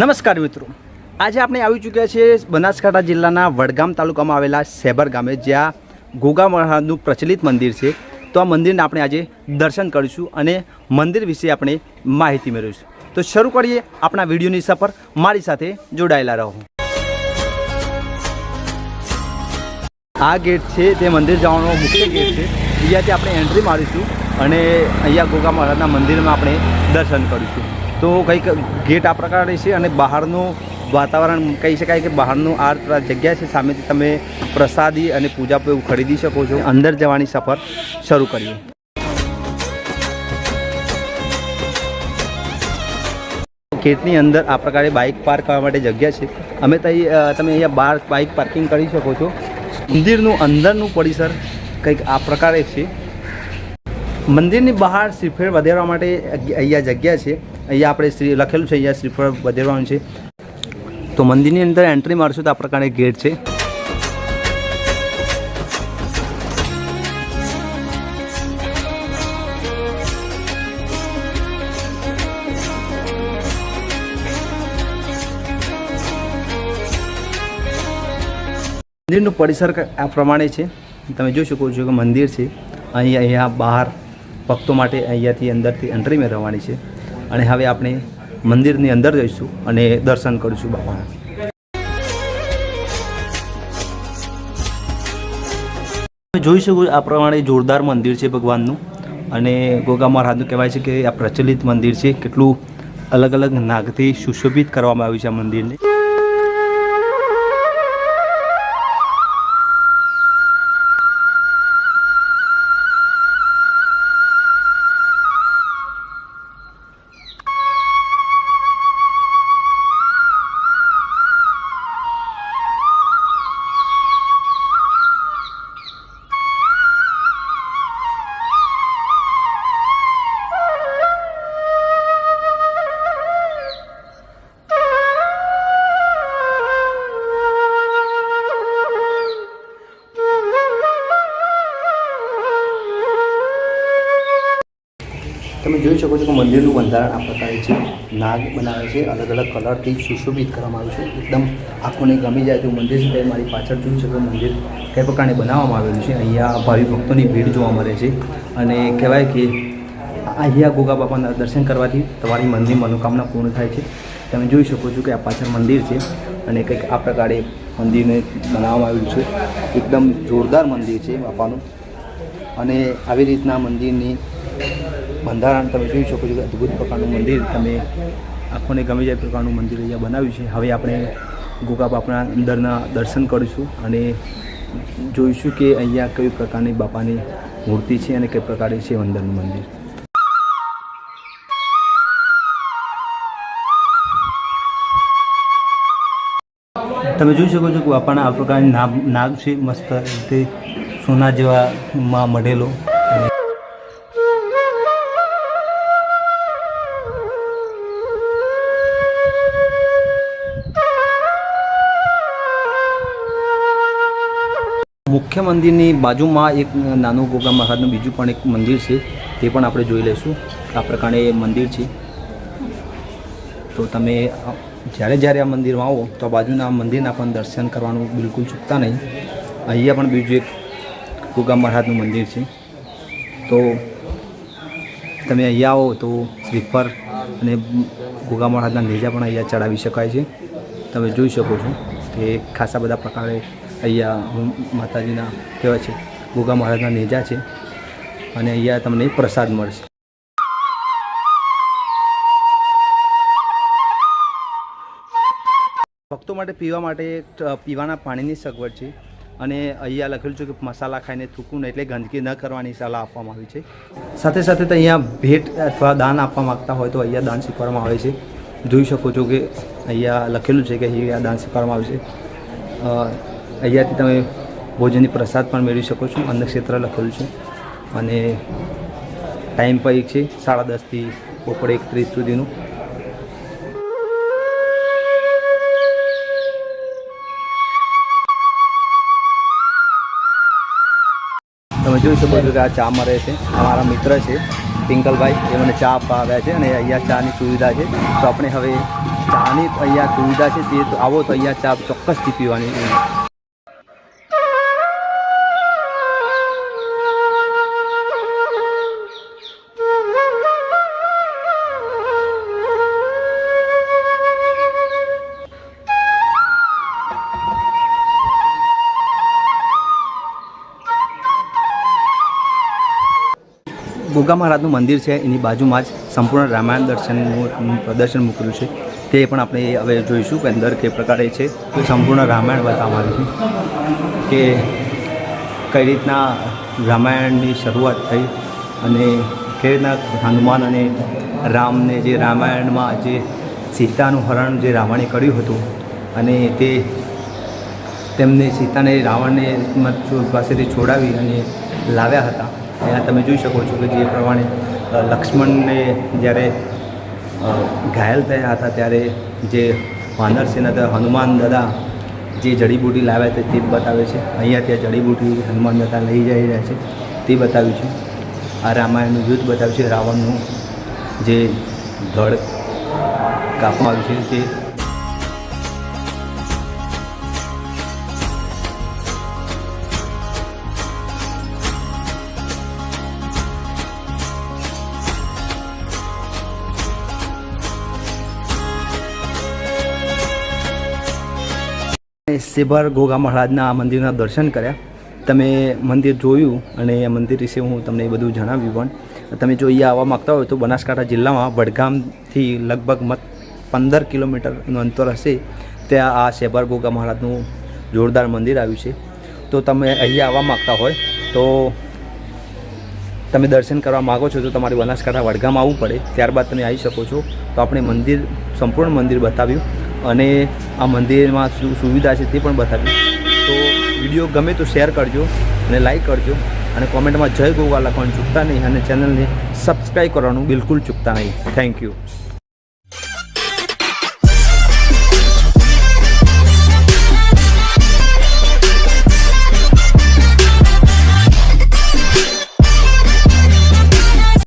નમસ્કાર મિત્રો. આજે આપણે આવી ચૂક્યા છીએ બનાસકાંઠા જિલ્લાના વડગામ તાલુકામાં આવેલા સેબર ગામે, જ્યાં ગોગા મહારાજનું પ્રચલિત મંદિર છે. તો આ મંદિરને આપણે આજે દર્શન કરીશું અને મંદિર વિશે આપણે માહિતી મેળવીશું. તો શરૂ કરીએ આપણા વિડીયોની સફર મારી સાથે જોડાયેલા રહો. આ ગેટ છે, તે મંદિર જવાનો મુખ્ય ગેટ છે. અહીંયાથી આપણે એન્ટ્રી મારીશું અને અહીંયા ગોગા મહારાજના મંદિરમાં આપણે દર્શન કરીશું. તો કંઈક ગેટ આ પ્રકારે છે અને બહારનું વાતાવરણ કહી શકાય કે બહારનું આ જગ્યા છે, સામેથી તમે પ્રસાદી અને પૂજા એવું ખરીદી શકો છો. અંદર જવાની સફર શરૂ કરીએ. ગેટની અંદર આ પ્રકારે બાઇક પાર્ક કરવા માટે જગ્યા છે. અમે ત્યાં તમે અહીંયા બહાર બાઇક પાર્કિંગ કરી શકો છો. મંદિરનું અંદરનું પરિસર કંઈક આ પ્રકારે છે. મંદિરની બહાર શ્રીફળ વધેરવા માટે અહીંયા જગ્યા છે. અહીંયા આપણે શ્રી, લખેલું છે અહીંયા શ્રીફળ વધેરવાનું છે. તો મંદિરની અંદર એન્ટ્રી મારશું તો આ પ્રકારે ગેટ છે. મંદિરનું પરિસર આ પ્રમાણે છે. તમે જોઈ શકો છો કે મંદિર છે. અહીંયા અહીંયા બહાર ભક્તો માટે અહીંયાથી અંદરથી એન્ટ્રી મેળવવાની છે. અને હવે આપણે મંદિરની અંદર જઈશું અને દર્શન કરીશું બાપાના. તમે જોઈ શકો આ પ્રમાણે જોરદાર મંદિર છે ભગવાનનું. અને ગોગા મહારાજનું કહેવાય છે કે આ પ્રચલિત મંદિર છે. કેટલું અલગ અલગ નાગથી સુશોભિત કરવામાં આવ્યું છે આ મંદિરને. તમે જોઈ શકો છો કે મંદિરનું બંધારણ આ પ્રકારે છે. નાગ બનાવે છે અલગ અલગ કલરથી સુશોભિત કરવામાં આવ્યું છે. એકદમ આંખોને ગમી જાય તેવું મંદિર છે. મારી પાછળ જોઈ શકો મંદિર કઈ પ્રકારે બનાવવામાં આવેલું છે. અહીંયા ભાવિ ભક્તોની ભીડ જોવા મળે છે. અને કહેવાય કે અહીંયા ગોગા બાપાના દર્શન કરવાથી તમારી મનની મનોકામના પૂર્ણ થાય છે. તમે જોઈ શકો છો કે આ પાછળ મંદિર છે અને કંઈક આ પ્રકારે મંદિરને બનાવવામાં આવ્યું છે. એકદમ જોરદાર મંદિર છે બાપાનું. અને આવી રીતના મંદિરની બંધારણ તમે જોઈ શકો છો કે અદ્ભુત પ્રકારનું મંદિર તમે આંખોને ગમે જાય પ્રકારનું મંદિર અહીંયા બનાવ્યું છે. હવે આપણે ગોગા બાપાના અંદરના દર્શન કરીશું અને જોઈશું કે અહીંયા કઈ પ્રકારની બાપાની મૂર્તિ છે અને કઈ પ્રકારે છે અંદરનું મંદિર. તમે જોઈ શકો છો કે બાપાના આ પ્રકારની નાગ છે, મસ્ત રીતે સોના જેવામાં મઢેલો. મુખ્ય મંદિરની બાજુમાં એક નાનું ગોગા મહારાજનું બીજું પણ એક મંદિર છે, તે પણ આપણે જોઈ લઈશું. આ પ્રકારે મંદિર છે. તો તમે જ્યારે જ્યારે આ મંદિરમાં આવો, તો બાજુના મંદિરના પણ દર્શન કરવાનું બિલકુલ ચૂકતા નહીં. અહીંયા પણ બીજું એક ગોગા મહારાજનું મંદિર છે. તો તમે અહીંયા આવો તો સ્લીપર અને ગોગા મહારાજના નેજા પણ અહીંયા ચડાવી શકાય છે. તમે જોઈ શકો છો. કે ખાસા બધા પ્રકારે અહીંયા માતાજીના કહેવાય છે, ગોગા મહારાજના નેજા છે અને અહીંયા તમને પ્રસાદ મળશે. ભક્તો માટે પીવા માટે પીવાના પાણીની સગવડ છે અને અહીંયા લખેલું છે કે મસાલા ખાઈને થૂકવું નહીં એટલે ગંદકી ન કરવાની સલાહ આપવામાં આવી છે. સાથે સાથે તો અહીંયા ભેટ અથવા દાન આપવા માગતા હોય તો અહીંયા દાન સ્વીકારવામાં આવે છે. જોઈ શકો છો કે અહીંયા લખેલું છે કે અહીંયા દાન સ્વીકારવામાં આવશે અહીંયાથી તમે ભોજનની પ્રસાદ પણ મેળવી શકો છો. ક્ષેત્ર લખેલું છે. અને ટાઈમ પર એક છે, સાડા દસથી બપોરે એક ત્રીસ સુધીનું. તમે જોઈ શકો છો કે આ ચા મળે છે. અમારા મિત્ર છે, પિંકલભાઈ. એ મને ચા આપવા આવ્યા છે અને અહીંયા ચાની સુવિધા છે. તો આપણે હવે ચાની અહીંયા સુવિધા છે તે આવો તો અહીંયા ચા ચોક્કસથી પીવાની ગોગા મહારાજનું મંદિર છે, એની બાજુમાં જ સંપૂર્ણ રામાયણ દર્શનનું પ્રદર્શન મૂકેલું છે. તે પણ આપણે હવે જોઈશું કે અંદર કે પ્રકારે છે. તો સંપૂર્ણ રામાયણ બતાવવામાં આવ્યું છે કે કઈ રીતના રામાયણની શરૂઆત થઈ અને કઈ રીતના હનુમાન અને રામને જે રામાયણમાં જે સીતાનું હરણ જે રાવણે કર્યું હતું અને તે તેમને સીતાને રાવણને પાસેથી છોડાવી અને લાવ્યા હતા અહીંયા તમે જોઈ શકો છો કે જે પ્રમાણે લક્ષ્મણને જ્યારે ઘાયલ થયા હતા ત્યારે જે વાનર સેના હનુમાન દાદા જે જડીબુટી લાવ્યા હતા તે બતાવે છે. અહીંયા ત્યાં જડીબુટી હનુમાન દાદા લઈ જઈ રહ્યા છે, તે બતાવ્યું છે. આ રામાયણનું યુદ્ધ બતાવ્યું છે. રાવણનું જે ધડ કાપવામાં આવ્યું છે તે સેબર ગોગા મહારાજના મંદિરના દર્શન કર્યા. તમે મંદિર જોયું અને એ મંદિર વિશે હું તમને એ બધું જણાવ્યું પણ. તમે જો અહીંયા આવવા માગતા હોય તો બનાસકાંઠા જિલ્લામાં વડગામથી લગભગ મત પંદર કિલોમીટરનું અંતર હશે. ત્યાં આ સેભર ગોગા મહારાજનું જોરદાર મંદિર આવ્યું છે. તો તમે અહીંયા આવવા માગતા હોય તો તમે દર્શન કરવા માગો છો તો તમારે બનાસકાંઠા વડગામ આવવું પડે. ત્યારબાદ તમે આવી શકો છો. તો આપણે મંદિર, સંપૂર્ણ મંદિર બતાવ્યું. અને આ મંદિરમાં શું સુવિધા છે તે પણ બતાવી તો વીડિયો ગમે તો શેર કરજો અને લાઈક કરજો અને કોમેન્ટમાં જય ગોવા લખવાનું ચૂકતા નહીં અને ચેનલને સબસ્ક્રાઈબ કરવાનું બિલકુલ ચૂકતા નહીં. Thank you